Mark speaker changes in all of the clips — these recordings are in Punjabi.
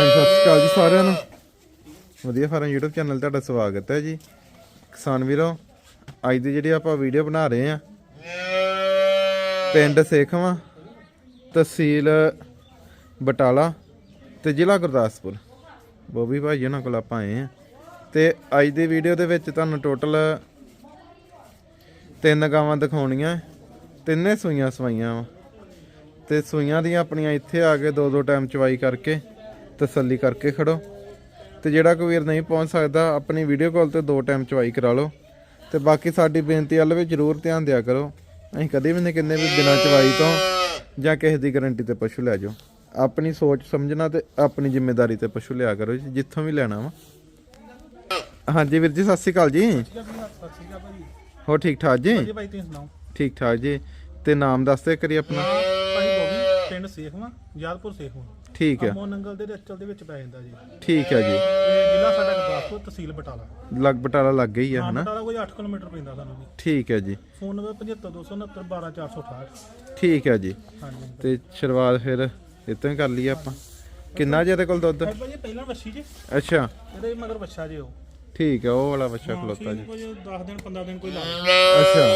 Speaker 1: ਹਾਂਜੀ, ਸਤਿ ਸ਼੍ਰੀ ਅਕਾਲ ਜੀ ਸਾਰਿਆਂ ਨੂੰ। ਵਧੀਆ ਫਾਰਮ YouTube ਚੈਨਲ ਤੁਹਾਡਾ ਸਵਾਗਤ ਹੈ ਜੀ। ਕਿਸਾਨ ਵੀਰੋ, ਅੱਜ ਦੀ ਜਿਹੜੀ ਆਪਾਂ ਵੀਡੀਓ ਬਣਾ ਰਹੇ ਆ ਪਿੰਡ ਸੇਖਵਾਂ, ਤਹਿਸੀਲ ਬਟਾਲਾ ਤੇ ਜ਼ਿਲ੍ਹਾ ਗੁਰਦਾਸਪੁਰ। ਬੋਬੀ ਭਾਈ ਉਹਨਾਂ ਕੋਲ ਆਪਾਂ ਆਏ ਆ ਤੇ ਅੱਜ ਦੀ ਵੀਡੀਓ ਦੇ ਵਿੱਚ ਤੁਹਾਨੂੰ ਟੋਟਲ ਤਿੰਨ ਗਾਵਾਂ ਦਿਖਾਉਣੀਆਂ, ਤਿੰਨੇ ਸੂਈਆਂ ਸਵਾਈਆਂ ਵਾ। ਤੇ ਸੂਈਆਂ ਦੀਆਂ ਆਪਣੀਆਂ ਇੱਥੇ ਆ ਕੇ ਦੋ ਦੋ ਟਾਈਮ ਚਵਾਈ ਕਰਕੇ ਤਸੱਲੀ ਕਰਕੇ ਖੜੋ ਤੇ ਜਿਹੜਾ ਕੋਈ ਵੀਰ ਨਹੀਂ ਪਹੁੰਚ ਸਕਦਾ ਆਪਣੀ ਵੀਡੀਓ ਕਾਲ ਤੇ ਦੋ ਟਾਈਮ ਚਵਾਈ ਕਰਾ ਲਓ। ਤੇ ਬਾਕੀ ਸਾਡੀ ਬੇਨਤੀ ਵੱਲ ਵੀ ਜ਼ਰੂਰ ਧਿਆਨ ਦਿਆ ਕਰੋ। ਅਸੀਂ ਕਦੇ ਵੀ ਨਹੀਂ ਕਹਿੰਦੇ ਵੀ ਬਿਨਾਂ ਚਵਾਈ ਤੋਂ ਜਾਂ ਕਿਸੇ ਦੀ ਗਾਰੰਟੀ ਤੇ ਪਸ਼ੂ ਲੈ ਜਾਓ। ਆਪਣੀ ਸੋਚ ਸਮਝਣਾ ਤੇ ਆਪਣੀ ਜ਼ਿੰਮੇਵਾਰੀ ਤੇ ਪਸ਼ੂ ਲਿਆ ਕਰੋ ਜਿੱਥੋਂ ਵੀ ਲੈਣਾ ਵਾ। ਹਾਂਜੀ ਵੀਰ ਜੀ ਸਤਿ ਸ਼੍ਰੀ ਅਕਾਲ ਜੀ। ਹੋ ਠੀਕ ਠਾਕ ਜੀ?
Speaker 2: ਜੀ ਭਾਈ ਤੁਸੀਂ ਸੁਣਾਓ?
Speaker 1: ਠੀਕ ਠਾਕ ਜੀ। ਤੇ ਨਾਮ ਦੱਸ ਦੇ ਕਰੀ ਆਪਣਾ।
Speaker 2: ਭਾਈ ਬੋਬੀ ਪਿੰਡ ਸੇਖਵਾ ਯਾਦਪੁਰ ਸੇਖਵਾ।
Speaker 1: ਠੀਕ ਹੈ।
Speaker 2: ਅਮੋ ਨੰਗਲ ਦੇ ਰਚਲ ਦੇ ਵਿੱਚ ਪੈ ਜਾਂਦਾ ਜੀ।
Speaker 1: ਠੀਕ ਹੈ ਜੀ।
Speaker 2: ਇਹ ਜ਼ਿਲ੍ਹਾ ਸਾਡਾ ਗੁਰਦਾਸਪੁਰ ਤਹਿਸੀਲ ਬਟਾਲਾ।
Speaker 1: ਲਗ ਬਟਾਲਾ ਲੱਗ ਗਈ ਆ
Speaker 2: ਹਾਂ
Speaker 1: ਹਨਾ?
Speaker 2: ਬਟਾਲਾ ਕੋਈ 8 ਕਿਲੋਮੀਟਰ ਪੈਂਦਾ ਸਾਨੂੰ ਜੀ।
Speaker 1: ਠੀਕ ਹੈ ਜੀ।
Speaker 2: ਫੋਨ ਨੰਬਰ 75269 12468
Speaker 1: ਠੀਕ ਹੈ ਜੀ।
Speaker 2: ਹਾਂਜੀ।
Speaker 1: ਤੇ ਸ਼ੁਰੂਆਤ ਫਿਰ ਇਤੋਂ ਹੀ ਕਰ ਲਈਏ ਆਪਾਂ। ਕਿੰਨਾ ਜੇ ਇਹਦੇ ਕੋਲ ਦੁੱਧ?
Speaker 2: ਭਾਈ ਭਾਜੀ ਪਹਿਲਾਂ ਵੱਛੀ ਜੀ।
Speaker 1: ਅੱਛਾ।
Speaker 2: ਇਹਦੇ ਮਗਰ ਵੱਛਾ ਜੀ ਉਹ।
Speaker 1: ਠੀਕ ਹੈ ਉਹ ਵਾਲਾ ਬੱਚਾ ਖਲੋਤਾ ਜੀ।
Speaker 2: ਕੋਈ 10 ਦਿਨ 15 ਦਿਨ ਕੋਈ ਲਾ
Speaker 1: ਅੱਛਾ।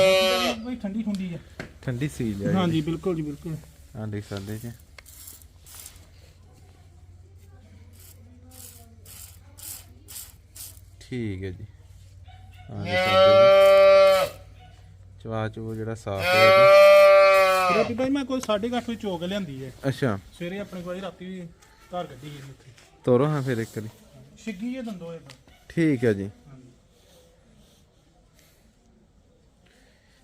Speaker 2: ਭਾਈ ਠੰਡੀ ਠੰਡੀ ਹੈ
Speaker 1: ਠੰਡੀ ਸੀ ਲਿਆ ਜੀ
Speaker 2: ਹਾਂਜੀ ਬਿਲਕੁਲ ਜੀ ਬਿਲਕੁਲ।
Speaker 1: ਹਾਂ ਦੇਖ ਸਕਦੇ ਜੀ। ਠੀਕ ਹੈ ਜੀ। ਹਾਂ ਚਵਾ ਚੋ ਜਿਹੜਾ ਸਾਫ਼ ਹੈ ਇਹਦਾ।
Speaker 2: ਰਾਤੀ ਭਾਈ ਮੈਂ ਕੋਈ 8:30 ਵਜੇ ਚੋਕ ਲਿਆਂਦੀ ਹੈ।
Speaker 1: ਅੱਛਾ।
Speaker 2: ਸਵੇਰੇ ਆਪਣੇ ਕੋਲ ਰਾਤੀ ਵੀ ਧਾਰ ਕੱਢੀ ਗਈ ਉੱਥੇ।
Speaker 1: ਤੋਰੋ ਹਾਂ ਫਿਰ ਇੱਕ ਵਾਰੀ।
Speaker 2: ਛਿੱਗੀ ਜੇ ਦੰਦੋ ਇਹ
Speaker 1: ਠੀਕ ਹੈ ਜੀ।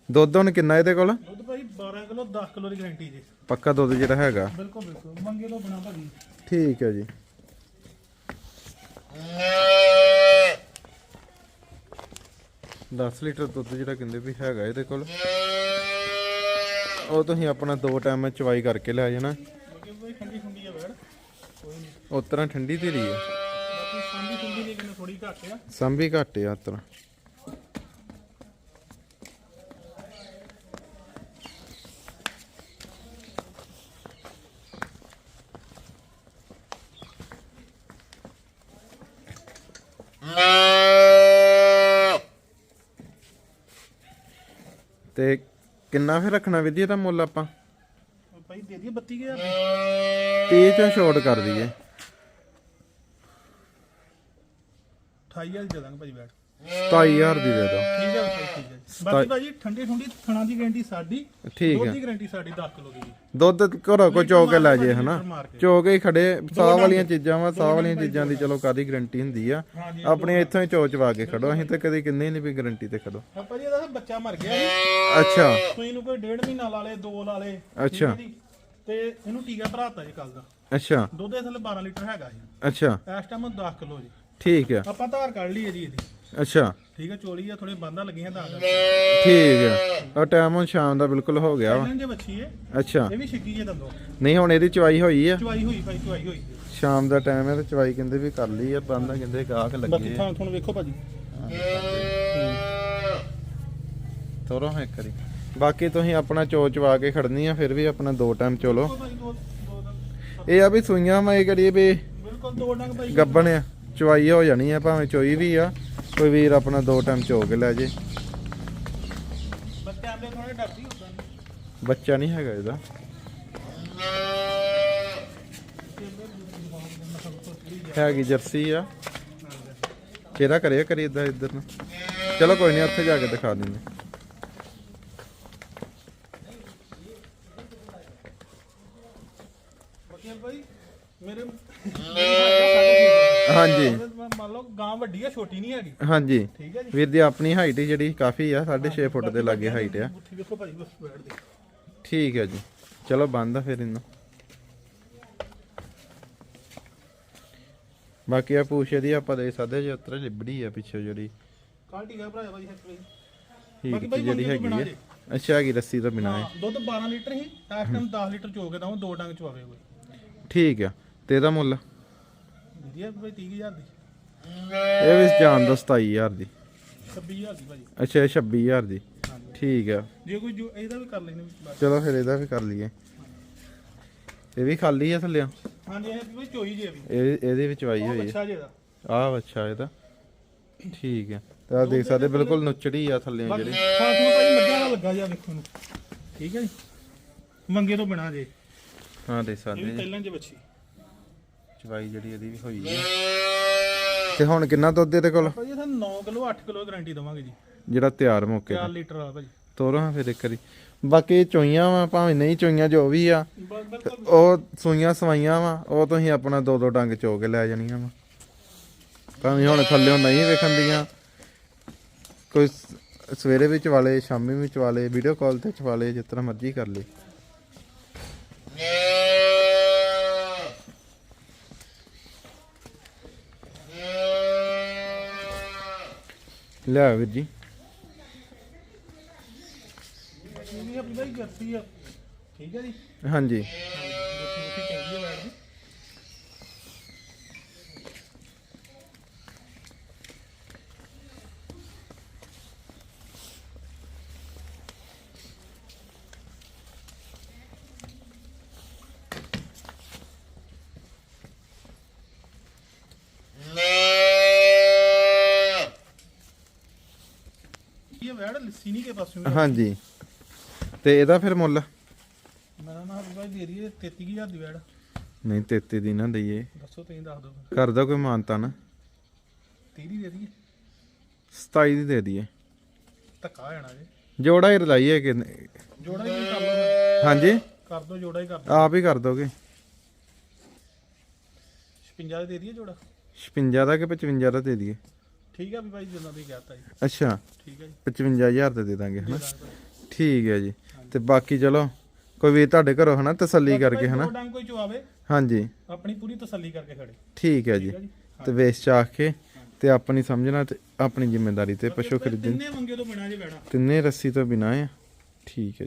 Speaker 1: ਦੁੱਧ ਹੁਣ ਕਿੰਨਾ ਇਹਦੇ ਕੋਲ?
Speaker 2: ਦੁੱਧ ਭਾਈ 12 ਕਿਲੋ 10 ਕਿਲੋ ਦੀ ਗਾਰੰਟੀ ਜੀ।
Speaker 1: ਪੱਕਾ ਦੁੱਧ ਜਿਹੜਾ ਹੈਗਾ।
Speaker 2: ਬਿਲਕੁਲ ਬਿਲਕੁਲ। ਮੰਗੇ ਤੋਂ ਬਣਾ ਭਾਜੀ।
Speaker 1: ਠੀਕ ਹੈ ਜੀ। ਦਸ ਲੀਟਰ ਦੁੱਧ ਜਿਹੜਾ ਕਹਿੰਦੇ ਵੀ ਹੈਗਾ ਇਹਦੇ ਕੋਲ। ਉਹ ਤੁਸੀਂ ਆਪਣਾ ਦੋ ਟਾਈਮ ਚਵਾਈ ਕਰਕੇ ਲੈ ਜਾਣਾ।
Speaker 2: ਠੰਡੀ ਠੰਡੀ ਆ ਬੈੜ ਕੋਈ ਨਹੀਂ
Speaker 1: ਉਸ ਤਰ੍ਹਾਂ ਠੰਡੀ ਧੀਰੀ ਆ
Speaker 2: ਬਾਕੀ ਸਾਂਭੀ ਸੁੰਭੀ ਦੀ ਕਿੰਨੇ ਥੋੜੀ ਘੱਟ ਆ।
Speaker 1: ਸੰਭੀ ਘੱਟ ਆ ਉਸ ਤਰ੍ਹਾਂ। ਤੇ ਕਿੰਨਾ ਫਿਰ ਰੱਖਣਾ ਵੀਰ ਜੀ ਇਹਦਾ ਮੁੱਲ ਆਪਾਂ?
Speaker 2: ਭਾਈ ਦੇ ਦਈਏ 32000
Speaker 1: 30 ਚੋਂ ਛੋਟ ਕਰ ਦਈਏ।
Speaker 2: 28000 ਦੇ ਦਾਂਗੇ ਭਾਜੀ ਬੈੜ
Speaker 1: 27000 ਦੀ ਦੇ ਦਿਓ।
Speaker 2: ਠੀਕ ਹੈ ਭਾਈ ਠੀਕ ਹੈ ਬਾਕੀ ਭਾਜੀ ਠੰਡੀ ਠੰਡੀ ਥਣਾ ਦੀ ਗਾਰੰਟੀ ਸਾਡੀ
Speaker 1: ਠੀਕ
Speaker 2: ਦੁੱਧ
Speaker 1: ਹੈ
Speaker 2: ਦੀ ਗਾਰੰਟੀ ਸਾਡੀ 10 ਕਿਲੋ ਦੀ। ਜੀ
Speaker 1: ਦੁੱਧ ਘਰੋਂ ਕੋ ਚੋ ਕੇ ਲੈ ਜੇ ਹਨਾ। ਚੋ ਕੇ ਹੀ ਖੜੇ ਸਾਹ ਵਾਲੀਆਂ ਚੀਜ਼ਾਂ ਵਾ ਸਾਹ ਵਾਲੀਆਂ ਚੀਜ਼ਾਂ ਦੀ ਚਲੋ ਕਾਦੀ ਗਰੰਟੀ ਹੁੰਦੀ ਆ। ਆਪਣੀ ਇੱਥੋਂ ਹੀ ਚੋ ਚਵਾ ਕੇ ਖੜੋ ਅਸੀਂ ਤਾਂ ਕਦੇ ਕਿੰਨੇ ਨਹੀਂ ਵੀ ਗਰੰਟੀ ਤੇ ਖੜੋ।
Speaker 2: ਆ ਭਾਜੀ ਇਹਦਾ ਤਾਂ ਬੱਚਾ ਮਰ ਗਿਆ ਸੀ
Speaker 1: ਅੱਛਾ।
Speaker 2: ਸੂਈ ਨੂੰ ਕੋਈ ਡੇਢ ਮਹੀਨਾ ਲਾ ਲੇ 2 ਲਾ ਲੇ ਠੀਕ
Speaker 1: ਅੱਛਾ।
Speaker 2: ਹੈ ਜੀ। ਤੇ ਇਹਨੂੰ ਟੀਕਾ ਭਰਾਤਾ ਜੀ ਕੱਲ ਦਾ।
Speaker 1: ਅੱਛਾ।
Speaker 2: ਦੁੱਧ ਦੇ ਥੱਲੇ 12 ਲੀਟਰ ਹੈਗਾ ਜੀ।
Speaker 1: ਅੱਛਾ।
Speaker 2: ਇਸ ਟਾਈਮ 10 ਕਿਲੋ ਜੀ।
Speaker 1: ਠੀਕ ਆ।
Speaker 2: ਆਪਾਂ ਧਾਰ ਕੱਢ ਲਈ ਹੈ ਜੀ ਇਹਦੀ।
Speaker 1: ਅੱਛਾ।
Speaker 2: ਠੀਕ ਹੈ ਚੋਲੀ ਆ ਥੋੜੀ ਬੰਦਾਂ ਲੱਗੀਆਂ ਤਾਂ
Speaker 1: ਠੀਕ ਆ। ਉਹ ਟਾਈਮ ਹੁਣ ਸ਼ਾਮ ਦਾ ਬਿਲਕੁਲ ਹੋ ਗਿਆ ਵਾ।
Speaker 2: ਇਹਨਾਂ ਜੇ ਬੱਚੀ ਹੈ
Speaker 1: ਅੱਛਾ।
Speaker 2: ਇਹ ਵੀ ਛਿੱਗੀ ਜੇ ਦੰਦੋ।
Speaker 1: ਨਹੀਂ ਹੁਣ ਇਹਦੀ ਚਵਾਈ ਹੋਈ ਆ।
Speaker 2: ਚਵਾਈ ਹੋਈ ਭਾਈ ਚਵਾਈ ਹੋਈ।
Speaker 1: ਸ਼ਾਮ ਦਾ ਟਾਈਮ ਹੈ ਤੇ ਚਵਾਈ ਕਹਿੰਦੇ ਵੀ ਕਰ ਲਈ ਆ ਬੰਦਾ ਕਹਿੰਦੇ ਗਾਹਕ
Speaker 2: ਬਾਕੀ
Speaker 1: ਲੱਗੇ ਆ।
Speaker 2: ਥਾਂ ਤੁਹਾਨੂੰ ਵੇਖੋ ਭਾਜੀ।
Speaker 1: ਤੋਰੋ ਹਾਂ ਇੱਕ ਵਾਰੀ। ਬਾਕੀ ਤੁਸੀਂ ਆਪਣਾ ਚੋ ਚਵਾ ਕੇ ਖੜਨੀ ਆ ਫਿਰ ਵੀ ਆਪਣਾ ਦੋ ਟਾਈਮ ਚੋਲੋ। ਇਹ ਆ ਵੀ ਸੂਈਆਂ ਮੈਂ ਕਰੀਏ ਵੀ
Speaker 2: ਬਿਲਕੁਲ ਦੋ ਡੰਗ ਭਾਈ।
Speaker 1: ਗੱਬਣ ਆ। ਚਵਾਈ ਹੋ ਜਾਣੀ ਆ ਭਾਵੇਂ ਚੋਈ ਵੀ ਆ। ਕੋਈ ਵੀਰ ਆਪਣਾ ਦੋ ਟਾਈਮ ਚੋ ਕੇ ਲੈ ਜੇ।
Speaker 2: ਬੱਚੇ ਆਂਦੇ ਥੋੜੇ ਡਰਦੀ ਹੁੰਦਾ
Speaker 1: ਬੱਚਾ ਨਹੀਂ ਹੈਗਾ ਇਹਦਾ। ਹੈਗੀ ਜਰਸੀ ਆ। ਚਿਹਰਾ ਕਰਿਆ ਕਰੀ ਇਦਾਂ ਇੱਧਰ ਨੂੰ। ਚਲੋ ਕੋਈ ਨਹੀਂ ਉੱਥੇ ਜਾ ਕੇ ਦਿਖਾ ਦਿੰਦੇ
Speaker 2: ਬਾਕੀ ਭਾਈ ਮੇਰੇ
Speaker 1: ਹਾਂਜੀ।
Speaker 2: ਗਾਂ ਵੱਡੀ ਆ ਛੋਟੀ ਨਹੀਂ ਹੈਗੀ।
Speaker 1: ਹਾਂਜੀ।
Speaker 2: ਠੀਕ ਹੈ ਜੀ।
Speaker 1: ਵੀਰ ਦੀ ਆਪਣੀ ਹਾਈਟ ਹੀ ਜਿਹੜੀ ਕਾਫੀ ਆ 6.5 ਫੁੱਟ ਦੇ ਲਾਗੇ ਹਾਈਟ ਆ।
Speaker 2: ਮੁੱਠੀ ਵੇਖੋ ਭਾਜੀ ਬਸ ਬੈਠ ਦੇ
Speaker 1: ਠੀਕ ਹੈ ਜੀ। ਚਲੋ ਬੰਦ ਆ ਫਿਰ ਇਹਨੂੰ। ਬਾਕੀ ਆ ਪੂਛ ਇਹਦੀ ਆਪਾਂ ਦੇ ਸਕਦੇ ਜੇ ਉਤਰੇ ਲਿਬੜੀ ਆ ਪਿੱਛੇ ਜਿਹੜੀ।
Speaker 2: ਕੱਲ ਟੀਕਾ ਭਰਾਇਆ ਭਾਜੀ
Speaker 1: ਦੀ ਜਿਹੜੀ ਹੈਗੀ ਆ। ਅੱਛਾ ਹੈਗੀ ਰੱਸੀ ਤੋਂ ਬਿਨਾ
Speaker 2: ਹਾਂ ਦੁੱਧ 12 ਲੀਟਰ ਇਸ ਟਾਈਮ 10 ਲੀਟਰ ਚੋ ਕੇ ਦਵਾਂ ਦੋ ਡੰਗ ਚਵਾਵੇ ਕੋਈ।
Speaker 1: ਠੀਕ ਆ। ਤੇ ਇਹਦਾ ਮੁੱਲ?
Speaker 2: ਦੀਦੀ ਆ ਭਾਈ 30000 ਦੀ।
Speaker 1: ਇਹ ਵੀ ਜਾਣ ਦੋ 27000 ਦੀ।
Speaker 2: 26000 ਦੀ ਭਾਜੀ।
Speaker 1: ਅੱਛਾ ਇਹ 26000 ਦੀ। ਠੀਕ ਆ।
Speaker 2: ਜੇ ਕੋਈ ਜੋ ਇਹਦਾ ਵੀ ਕਰ ਲੈਣੇ
Speaker 1: ਚਲੋ ਫਿਰ ਇਹਦਾ ਵੀ ਕਰ ਲਈਏ। ਇਹ ਵੀ ਖਾਲੀ ਆ ਥੱਲੇ
Speaker 2: ਹਾਂਜੀ ਇਹ ਵੀ ਚੋਈ ਜੇ ਵੀ
Speaker 1: ਇਹ ਇਹਦੇ ਵਿੱਚ
Speaker 2: ਉਹ
Speaker 1: ਹੋਈ ਹੈ
Speaker 2: ਬੱਚਾ ਜੇ ਦਾ
Speaker 1: ਆਹ ਅੱਛਾ ਇਹਦਾ। ਠੀਕ ਹੈ ਤੇ ਆ ਦੇਖ ਸਕਦੇ ਬਿਲਕੁਲ ਨੁੱਚੜੀ ਆ ਥੱਲੇ
Speaker 2: ਬਾਕੀ
Speaker 1: ਜਿਹੜੀ।
Speaker 2: ਖਾਣ ਨੂੰ ਭਾਈ ਮੱਝਾਂ ਦਾ ਲੱਗਾ ਜਿਆ ਵੇਖੋ ਨੂੰ। ਠੀਕ ਹੈ ਜੀ। ਮੰਗੇ ਤੋਂ ਬਿਨਾ ਜੇ।
Speaker 1: ਹਾਂ ਦੇਖ
Speaker 2: ਇਹ
Speaker 1: ਸਕਦੇ
Speaker 2: ਵੀ
Speaker 1: ਜੀ।
Speaker 2: ਪਹਿਲਾਂ ਜੇ ਬੱਚੀ।
Speaker 1: ਚਵਾਈ ਜਿਹੜੀ ਇਹਦੀ ਵੀ ਹੋਈ ਹੈ ਤੇ ਹੁਣ ਕਿੰਨਾ ਦੁੱਧ ਇਹਦੇ ਕੋਲ?
Speaker 2: ਭਾਜੀ ਸਾਨੂੰ 9 ਕਿਲੋ 8 ਕਿਲੋ ਗਾਰੰਟੀ ਦਵਾਂਗੇ ਜੀ।
Speaker 1: ਜਿਹੜਾ ਤਿਆਰ ਮੌਕੇ
Speaker 2: 4
Speaker 1: ਤੇ
Speaker 2: ਲੀਟਰ ਵਾਲਾ ਭਾਜੀ।
Speaker 1: ਤੋਰੋ ਫਿਰ ਇੱਕ ਵਾਰੀ। ਬਾਕੀ ਚੋਈਆਂ ਵਾ ਭਾਵੇਂ ਨਹੀਂ ਚੋਈਆਂ ਜੋ ਵੀ ਆ ਉਹ ਸੂਈਆਂ ਸਵਾਈਆਂ ਵਾ ਉਹ ਤੁਸੀਂ ਆਪਣਾ ਦੋ ਦੋ ਡੰਗ ਚੋ ਕੇ ਲੈ ਜਾਣੀਆਂ ਵਾ। ਭਾਵੇਂ ਹੁਣ ਥੱਲਿਓਂ ਨਹੀਂ ਵੇਖਣ ਦੀਆਂ। ਕੋਈ ਸਵੇਰੇ ਵੀ ਚਵਾਲੇ ਸ਼ਾਮੀ ਵੀ ਚਵਾਲੇ ਵੀਡੀਓ ਕਾਲ ਤੇ ਚਵਾਲੇ ਜਿਸ ਤਰ੍ਹਾਂ ਮਰਜ਼ੀ ਕਰ ਲਈ ਲੈ ਵੀਰ ਜੀ।
Speaker 2: ਇਹ ਵੀ ਆਪਣੀ ਭਾਈ ਜਰਸੀ ਆ। ਠੀਕ ਹੈ ਜੀ?
Speaker 1: ਹਾਂਜੀ।
Speaker 2: ਜਰਸੀ ਜਰਸੀ ਚੰਗੀ ਹੈ ਬੈਠ ਦੀ ਇਹ ਵੈੜ ਲੱਸੀ ਨਹੀਂ ਕੇ ਪਾਸੋਂ ਵੀ।
Speaker 1: ਹਾਂਜੀ। ਤੇ ਇਹਦਾ ਫਿਰ ਮੁੱਲ?
Speaker 2: ਮੇਰਾ ਨਾਮ ਭਾਈ ਦੇ ਰਹੀ ਹੈ 33000 ਦੀ ਵੈੜ
Speaker 1: ਨਹੀਂ 33 ਦੀ ਨਾ ਦਈਏ।
Speaker 2: ਦੱਸੋ ਤੁਸੀਂ ਦੱਸ ਦਿਓ
Speaker 1: ਕਰ ਦੋ ਕੋਈ ਮਾਨਤਾ ਨਾ।
Speaker 2: 30 ਦੀ ਦੇ ਦਈਏ?
Speaker 1: 27 ਦੀ ਦੇ ਦਈਏ।
Speaker 2: ਧੱਕਾ ਹੋ ਜਾਣਾ ਜੀ।
Speaker 1: ਜੋੜਾ ਹੀ ਰਲਾਈਏ ਕਿ
Speaker 2: ਜੋੜਾ ਹੀ ਕਰ ਲਓ।
Speaker 1: ਹਾਂਜੀ।
Speaker 2: ਕਰ ਦੋ ਜੋੜਾ ਹੀ ਕਰ ਦੋ
Speaker 1: ਆਪ ਹੀ ਕਰ ਦੋਗੇ।
Speaker 2: 56 ਦੇ ਦਈਏ ਜੋੜਾ?
Speaker 1: 56 ਦਾ ਕਿ 55 ਦਾ ਦੇ ਦਈਏ?
Speaker 2: ਠੀਕ ਆ ਵੀ ਭਾਈ ਜਿੰਨਾ ਦੀ ਕਹਤਾ ਜੀ।
Speaker 1: ਅੱਛਾ।
Speaker 2: ਠੀਕ ਹੈ ਜੀ।
Speaker 1: 55000 ਦੇ ਦੇ ਦਾਂਗੇ ਹਨਾ। ਠੀਕ ਹੈ ਜੀ। ਤੇ ਬਾਕੀ ਚਲੋ ਕੋਈ ਵੀ ਤੁਹਾਡੇ ਘਰੋਂ ਹਨਾ ਤਸੱਲੀ ਕਰਕੇ ਹਨਾ?
Speaker 2: ਡੰਗ ਕੋਈ ਚਵਾਵੇ
Speaker 1: ਹਾਂਜੀ।
Speaker 2: ਆਪਣੀ ਪੂਰੀ ਤਸੱਲੀ ਕਰਕੇ ਖੜੇ।
Speaker 1: ਠੀਕ ਹੈ ਜੀ। ਤੇ ਵੇਚ ਚਾਖ ਕੇ ਤੇ ਆਪਣੀ ਸਮਝਣਾ ਤੇ ਆਪਣੀ ਜ਼ਿੰਮੇਵਾਰੀ ਤੇ ਪਸ਼ੂ ਖਰੀਦਣ
Speaker 2: ਤਿੰਨੇ ਮੰਗੇ ਤੋਂ ਬਿਨਾ ਜੇ ਬੈਣਾ
Speaker 1: ਤਿੰਨੇ ਰੱਸੀ ਤੋਂ ਬਿਨਾ ਆ। ਠੀਕ ਹੈ